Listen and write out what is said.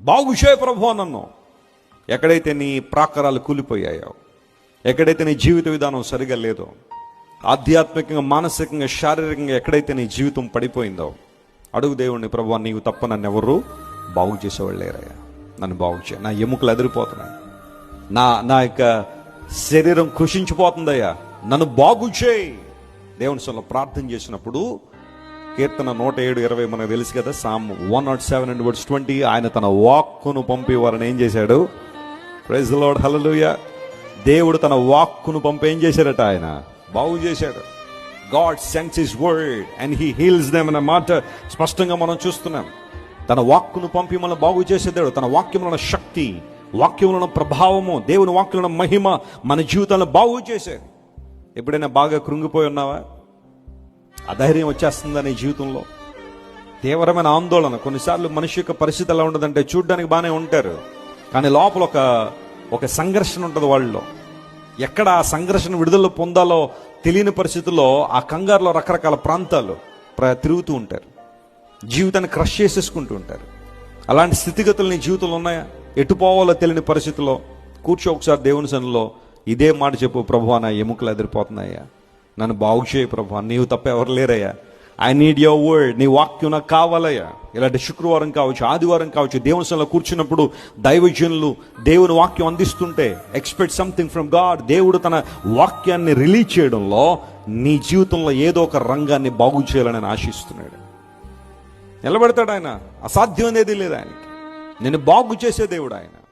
బాగుషే ప్రభు నన్ను. ఎక్కడైతే నీ ప్రాకారాలు కూలిపోయాయో ఎక్కడైతే నీ జీవిత విధానం సరిగా లేదో ఆధ్యాత్మికంగా మానసికంగా శారీరకంగా ఎక్కడైతే నీ జీవితం పడిపోయిందో అడుగు దేవుణ్ణి ప్రభు నీవు తప్ప నన్ను ఎవరు బాగు చేసేవాళ్ళు లేరయ్యా. నన్ను బాగు చే నా ఎముకలు ఎదిరిపోతున్నాయి నా నా యొక్క శరీరం కృషించిపోతుందయ్యా. నన్ను బాగు చేయి. దేవుని సొల్ల ప్రార్థన చేసినప్పుడు కీర్తన నూట ఏడు ఇరవై మనకు తెలుసు కదా psalm one not seven and words twenty ఆయన తన వాక్కును పంపి వారిని ఏం చేశాడు? ప్రైజ్ లోడ్ హలలుయ దేవుడు తన వాక్కును పంపి ఏం చేశాడట ఆయన? బాగు చేశాడు. God sends his word and he heals them అనే మాట స్పష్టంగా మనం చూస్తున్నాం. తన వాక్కును పంపి మనం బాగు చేసేదాడు తన వాక్యంలో ఉన్న శక్తి వాక్యంలో ఉన్న ప్రభావము దేవుని వాక్యంలో మహిమ మన జీవితాలను బాగు చేసేది ఎప్పుడైనా బాగా కృంగిపోయి ఉన్నావా? అధైర్యం వచ్చేస్తుందా జీవితంలో. తీవ్రమైన ఆందోళన. కొన్నిసార్లు మనిషి యొక్క పరిస్థితి ఎలా ఉండదంటే చూడ్డానికి బాగానే ఉంటారు. కానీ లోపల ఒక ఒక సంఘర్షణ ఉంటుంది వాళ్ళలో. ఎక్కడ ఆ సంఘర్షణ విడుదల పొందాలో తెలియని పరిస్థితుల్లో ఆ కంగారులో రకరకాల ప్రాంతాలు ప్ర- తిరుగుతూ ఉంటారు. జీవితాన్ని క్రష్ చేసేసుకుంటూ ఉంటారు. అలాంటి స్థితిగతులు నీ జీవితంలో ఉన్నాయా? ఎటు పోవాలో తెలియని పరిస్థితిలో కూర్చో ఒకసారి దేవుని సన్నిలో ఇదే మాట చెప్పు ప్రభు నా ఎముకలు ఎదిరిపోతున్నాయా? నన్ను బాగు చేయి ప్రభు. నీవు తప్ప ఎవరు లేరయ్యా. ఐ నీడ్ యువర్ వర్డ్ నీ వాక్యం నాకు కావాలయ్యా. ఇలాంటి శుక్రవారం కావచ్చు ఆదివారం కావచ్చు దేవుని కూర్చున్నప్పుడు దైవజనులు దేవుని వాక్యం అందిస్తుంటే ఎక్స్పెక్ట్ సంథింగ్ ఫ్రమ్ గాడ్ దేవుడు తన వాక్యాన్ని రిలీజ్ చేయడంలో నీ జీవితంలో ఏదో ఒక రంగాన్ని బాగు చేయాలని ఆశిస్తున్నాడు. నిలబెడతాడు ఆయన. అసాధ్యం అనేది లేదు ఆయనకి. నేను బాగు చేసే దేవుడు ఆయన.